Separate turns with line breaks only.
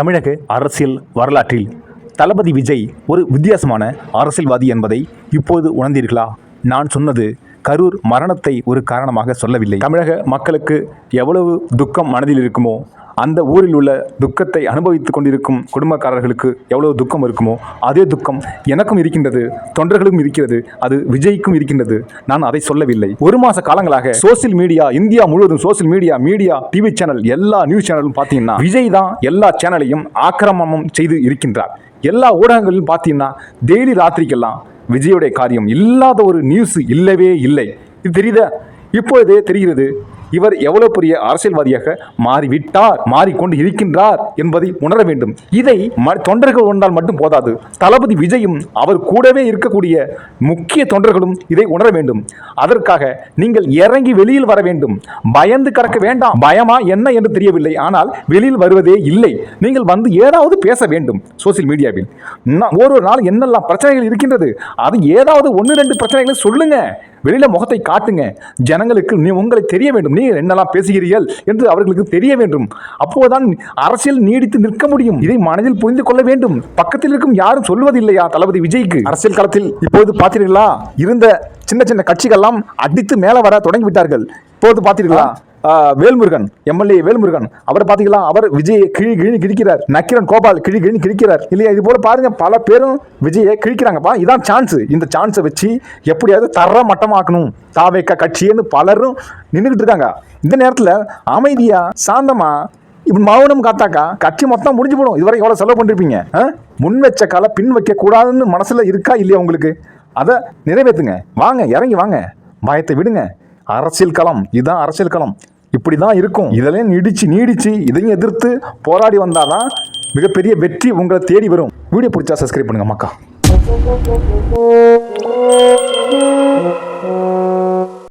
தமிழக அரசியல் வரலாற்றில் தளபதி விஜய் ஒரு வித்தியாசமான அரசியல்வாதி என்பதை இப்போது உணர்ந்தீர்களா? நான் சொன்னது கரூர் மரணத்தை ஒரு காரணமாக சொல்லவில்லை. தமிழக மக்களுக்கு எவ்வளவு துக்கம் மனதில் இருக்குமோ அந்த ஊரில் உள்ள துக்கத்தை அனுபவித்துக் கொண்டிருக்கும் குடும்பக்காரர்களுக்கு எவ்வளவு துக்கம் இருக்குமோ அதே துக்கம் எனக்கும் இருக்கின்றது தொண்டர்களுக்கும் இருக்கிறது அது விஜய்க்கும் இருக்கின்றது. நான் அதை சொல்லவில்லை. ஒரு மாச காலங்களாக சோசியல் மீடியா இந்தியா முழுவதும் social media media TV channel எல்லா நியூஸ் சேனலும் பார்த்தீங்கன்னா விஜய் தான் எல்லா சேனலையும் ஆக்கிரமமும் செய்து இருக்கின்றார். எல்லா ஊடகங்களிலும் பார்த்தீங்கன்னா டெய்லி ராத்திரிக்கெல்லாம் விஜயுடைய காரியம் இல்லாத ஒரு நியூஸ் இல்லவே இல்லை. இது தெரியுதா? இப்பொழுதே தெரிகிறது இவர் எவ்வளவு பெரிய அரசியல்வாதியாக மாறிவிட்டார் மாறிக்கொண்டு இருக்கின்றார் என்பதை உணர வேண்டும். இதை ம- தொண்டர்கள் உணர்ந்தால் மட்டும் போதாது. தளபதி விஜயும் அவர் கூடவே இருக்கக்கூடிய முக்கிய தொண்டர்களும் இதை உணர வேண்டும். அதற்காக நீங்கள் இறங்கி வெளியில் வர வேண்டும். பயந்து கடக்க வேண்டாம். பயமா என்ன என்று தெரியவில்லை. ஆனால் வெளியில் வருவதே இல்லை. நீங்கள் வந்து ஏதாவது பேச வேண்டும் சோசியல் மீடியாவில். ஒரு ஒரு நாள் என்னெல்லாம் பிரச்சனைகள் இருக்கின்றது. அது ஏதாவது ஒன்று ரெண்டு பிரச்சனைகளை சொல்லுங்க. வெளியில் முகத்தை காட்டுங்க. ஜனங்களுக்கு நீ உங்களை தெரிய வேண்டும். நீ என்னெல்லாம் பேசுகிறீர்கள் என்று அவர்களுக்கு தெரிய வேண்டும். அப்போதுதான் அரசியல் நீடித்து நிற்க முடியும். இதை மனதில் புரிந்து கொள்ள வேண்டும். பக்கத்தில் இருக்கும் யாரும் சொல்வதில்லையா தளபதி விஜய்க்கு? அரசியல் களத்தில் இப்போது பார்த்தீர்களா? இருந்த சின்ன சின்ன கட்சிகள்லாம் அடித்து மேலே வர தொடங்கிவிட்டார்கள். இப்போது பார்த்தீர்களா? வேல்முருகன் எம்எல்ஏ வேல்முருகன். அவர் பார்த்தீங்களா அவர் விஜயை கிழி கிழி கிழிக்கிறார். நக்கிரன் கோபால் கிழி கிழி கிழிக்கிறார். இல்லையா? இது போல பாருங்க பல பேரும் விஜயை கிழிக்கிறாங்கப்பா இதான் சான்ஸ் இந்த சான்ஸை வச்சு எப்படியாவது தர மட்டமாக்கணும் தாவேக்க கட்சின்னு பலரும் நின்றுக்கிட்டு இருக்காங்க. இந்த நேரத்தில் அமைதியாக சாந்தமாக இப்படி மௌனம் காத்தாக்கா? கட்சி மொத்தம் முடிஞ்சு போடும். இதுவரை எவ்வளோ செலவு பண்ணிருப்பீங்க? முன் வச்ச காலை பின் வைக்க கூடாதுன்னு மனசில் இருக்கா இல்லையா உங்களுக்கு? அதை நிறைவேற்றுங்க. வாங்க இறங்கி வாங்க. பயத்தை விடுங்க. அரசியல் களம். இதுதான் அரசியல் களம். இப்படி தான் இருக்கும். இதெல்லாம் நீடிச்சு நீடிச்சு இதையும் எதிர்த்து போராடி வந்தாதான் மிகப்பெரிய வெற்றி உங்களை தேடி வரும். வீடியோ பிடிச்சா சப்ஸ்கிரைப் பண்ணுங்க மக்கா.